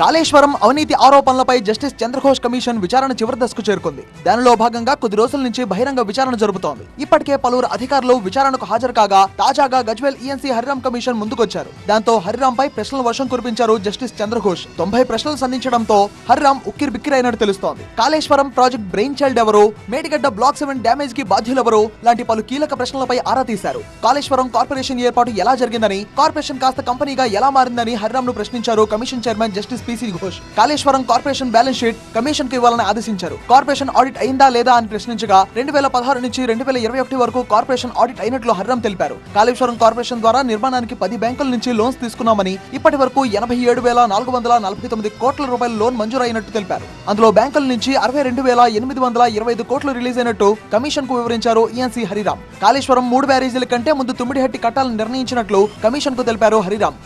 కాళేశ్వరం అవినీతి ఆరోపణలపై justice Chandra Ghose commission విచారణ చివరి దశకు చేరుకుంది. దానిలో భాగంగా కొద్ది రోజుల నుంచి బహిరంగ విచారణ జరుపుతోంది. ఇప్పటికే పలువురు అధికారులు విచారణకు హాజరు కాగా తాజాగా గజ్వేల్ ఈఎన్సీ హరిరామ్ కమిషన్ ముందుకొచ్చారు. దాంతో హరిరామ్ పై ప్రశ్నల వర్షం కురిపించారు జస్టిస్ చంద్రఘోష్. తొంభై ప్రశ్నలు సంధించడంతో హరిరామ్ ఉక్కిరి బిక్కిరైనట్టు తెలుస్తోంది. కాళేశ్వరం ప్రాజెక్ట్ బ్రెయిన్ చైల్డ్ ఎవరు? మేడిగడ్డ బ్లాక్ సెవెన్ డ్యామేజ్కి బాధ్యులెవరు? లాంటి పలు కీలక ప్రశ్నలపై ఆరా తీశారు. కాళేశ్వరం కార్పొరేషన్ ఏర్పాటు ఎలా జరిగిందని కార్పొరేషన్ కాస్త కంపెనీగా ఎలా మారిందని హరిరామ్ను ప్రశ్నించారు commission chairman justice PC Ghosh. Kaleshwaram corporation balance sheet కమిషన్కు ఇవ్వాలని ఆదేశించారు. కార్పొరేషన్ ఆడిట్ అయిందా లేదా అని ప్రశ్నించగా రెండు వేల పదహారు నుంచి రెండు వేల ఇరవై ఒకటి వరకు కార్పొరేషన్ ఆడిట్ అయినట్లు హర్రం తెలిపారు. కాళేశ్వరం కార్పొరేషన్ ద్వారా నిర్మాణానికి పది బ్యాంకుల నుంచి లోన్స్ తీసుకున్నామని ఇప్పటి వరకు ఎనభై ఏడు వేల నాలుగు వందల నలభై తొమ్మిది కోట్ల రూపాయల లోన్ మంజూరైనట్టు తెలిపారు. అందులో బ్యాంకుల నుంచి అరవై రెండు వేల ఎనిమిది వందల ఇరవై ఐదు కోట్లు రిలీజ్ అయినట్టు కమిషన్కు వివరించారు ఈఎన్సీ హరిరామ్. కాళేశ్వరం మూడు బ్యారేజీల కంటే ముందు తుమ్మిడిహట్టి కట్టాలని నిర్ణయించినట్లు కమిషన్కు తెలిపారు హరిరామ్.